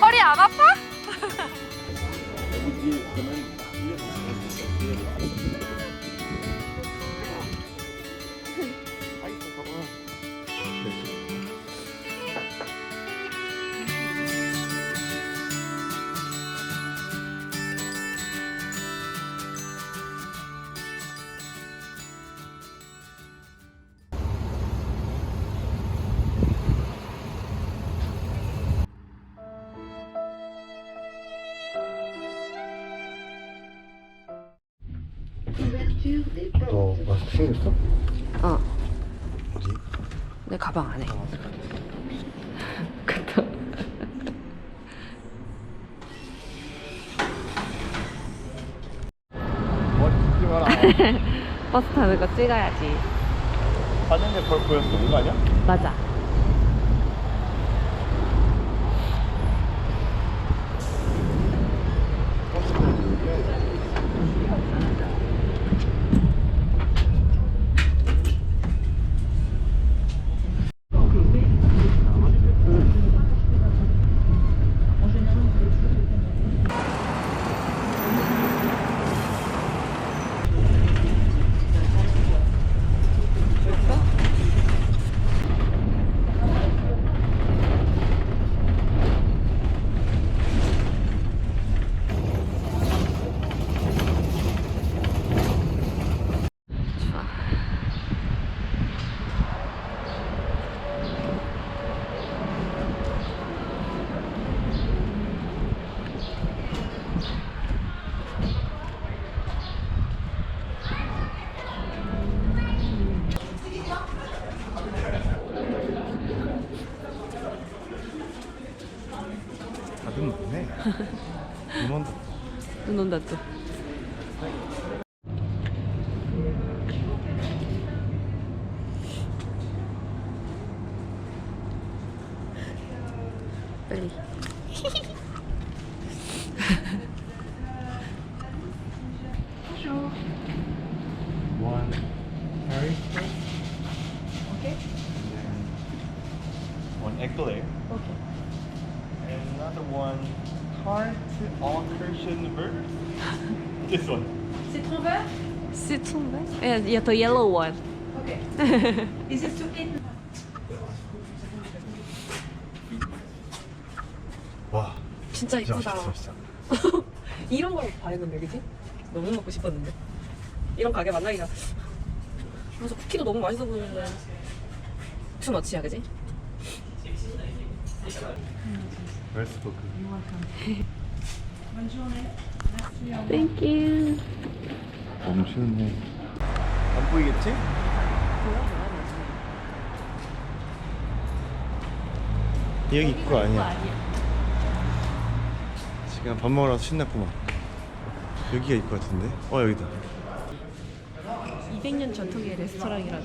허리 안 아파? 마스크 챙겼어? 어. 어디? 내 가방 안에. 그다. 머리 찍지 마라 버스 타는 거 찍어야지. 봤는데 벌 보였어 이거 아니야? 맞아. 좋아. 다들 먹네 이만 눈 온다 또. 빨리. one curry 오케이. one egg 오케이. and another one tart au Kirschenberg this one Citron vert? Citron vert? Yeah, yeah, the yellow one. Okay. Is it too in? 와 진짜 이쁘다. 이런 걸 봐야 되는데, 그지? 너무 먹고 싶었는데. 이런 가게 만나기가. 그래서 쿠키도 너무 맛있어 보이는데. 투머치야, 그지? 웰 스버그 Thank you. 너무 쉬운데 안 보이겠지? 여기 입구 아니야 지금 밥 먹으러 와서 신났구만 여기가 입구 같은데? 어 여기다 200년 전통의 레스토랑이라고.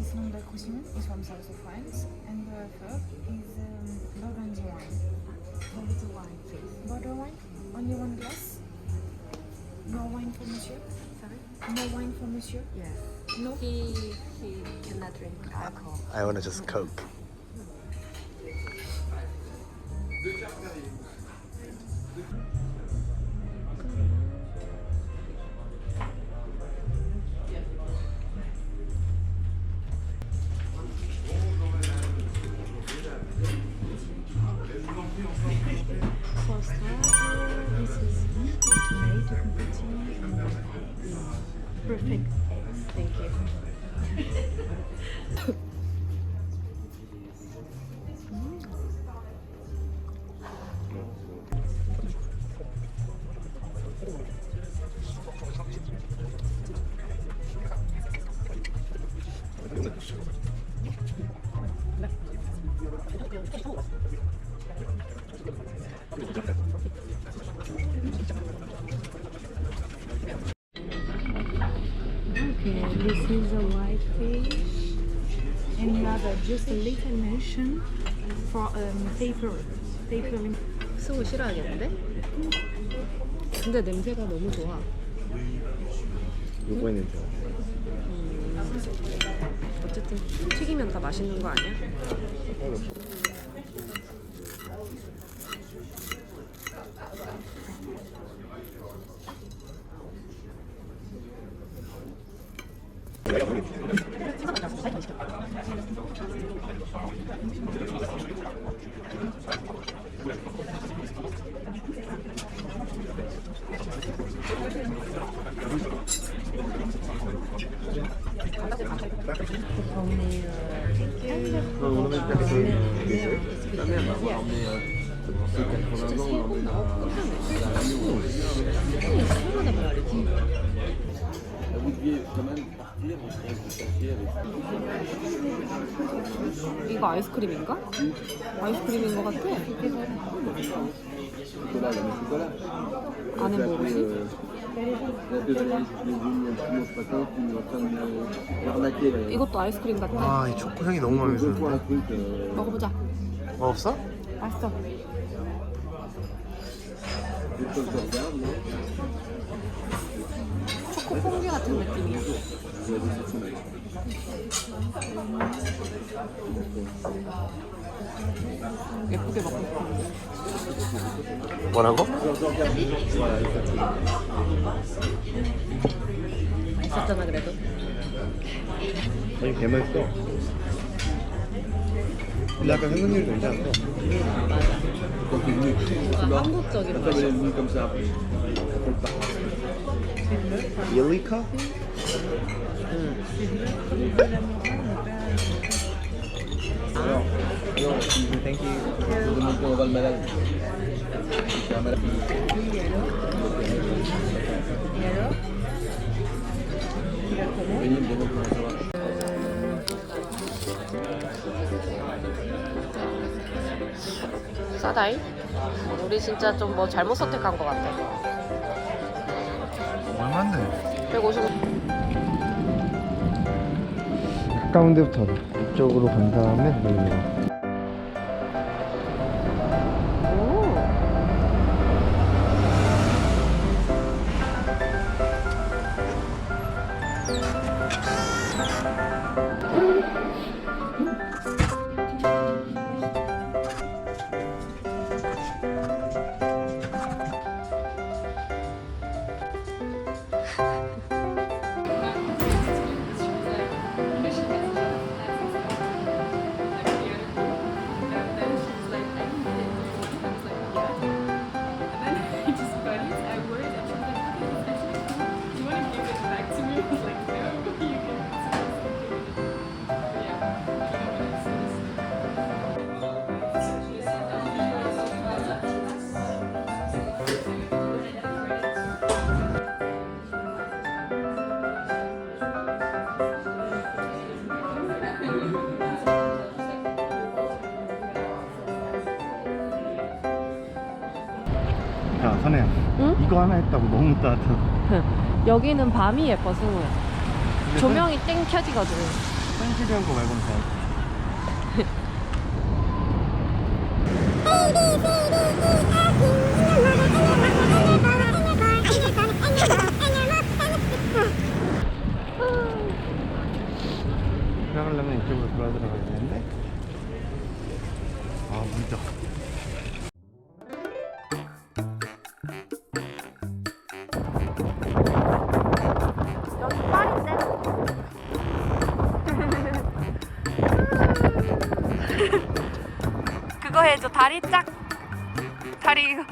is Languedoc Roussillon, is from south of France, and the third is um, Burgundy wine. Bordeaux wine, please. Bordeaux wine. Only one glass. No wine for Monsieur. Sorry. No wine for Monsieur. Yes. No. He he cannot drink alcohol. I wanna just coke. Okay, this is a white fish and you have uh, just a little mention for um, paper, papering. 쓰고 싫어하겠는데? 근데 냄새가 너무 좋아. 요거의 냄새. 어쨌든 튀기면 다 맛있는 거 아니야? 이거 아이스크림인가? 아이스크림인 것 같아. 안에 뭐 뭐지? 이것도 아이스크림 같아. 와, 이 초코 향이 너무 마음에 드는데. euh, 먹어보자. 어, 없어? 맛있어. 초코 퐁듀 같은 느낌이야. 예쁘게 먹고 싶어. 뭐라고? 맛있었잖아 그래도. 아니, 개 맛있어. 근데 약간 tu es venu, 뭔가 한국적인 맛이야. comme ça, 싸다이? 우리 진짜 좀 뭐 잘못 선택한 것 같아. 얼만데? 150원. 가까운 데부터 하자. 이쪽으로 간 다음에 여기 이거 하나 했다고 너무 따뜻하다. 여기는 밤이 예뻐 승우야. 근데 조명이 땡 켜지거든. 땡기한 거 말고는 다. 들어가려면 이쪽으로 돌아 들어가야 되는데. 아, 물다. 그거 해줘. 다리 짝. 다리 이거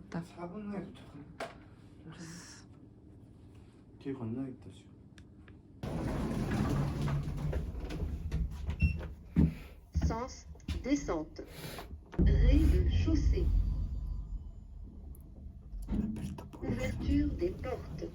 아 맞다 4분 후에 도착하네. 길 건너겠다 지금. Sens descente. Rez-de-chaussée. Ouverture des portes.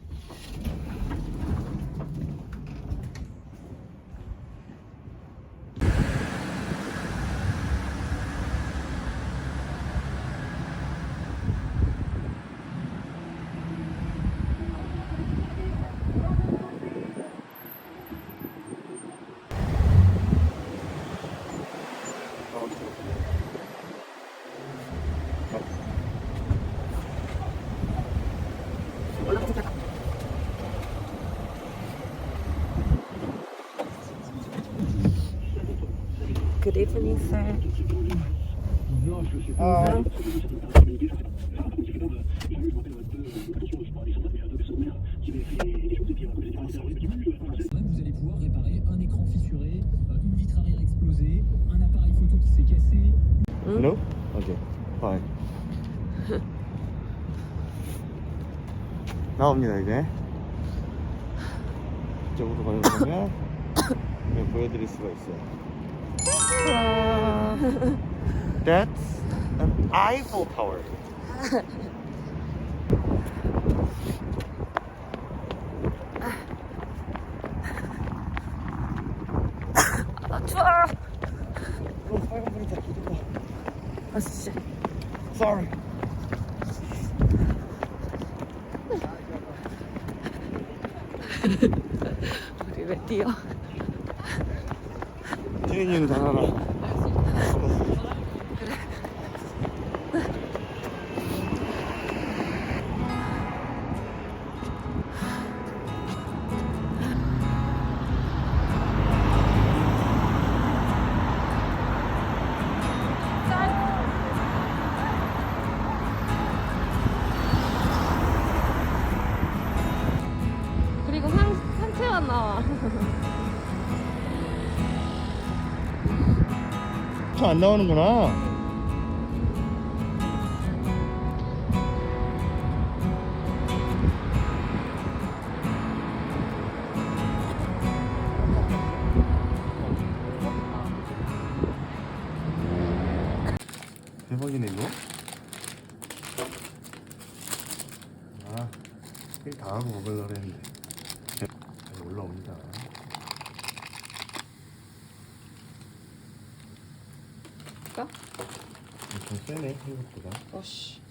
Cassé, No? 오케이. fine. 나옵니다 이제. 이쪽으로 걸어가면 네, 보여드릴 수가 있어요. That's an Eiffel Tower. 아 추워. 어, 빨간 불이다. 아 씨. Sorry. 우리 왜 뛰어? 트레이닝을 당하라. 차안 나오는구나. 대박이네 이거. 아, 일 다 하고 먹으려고 했는데. 잘 올라옵니다. 까? 좀 세네 생각보다. 어씨.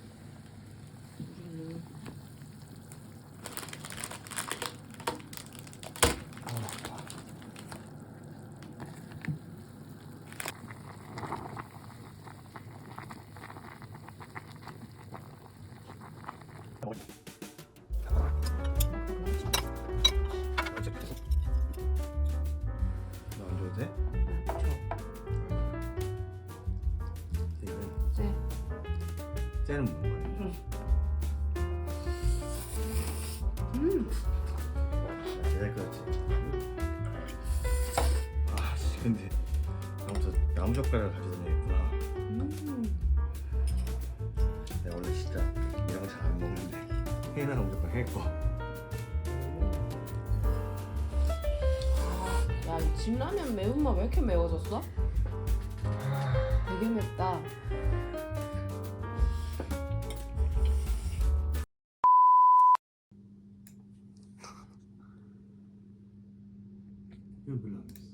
근데 아무튼 나무 젓가락을 가져다 놔야겠구나. 음. 내가 원래 진짜 이런 거 잘 안 먹는데 회나 나무 젓가락 했고. 야, 이 진라면 매운맛 왜 이렇게 매워졌어? 되게 맵다. 이거 별로 안 됐어.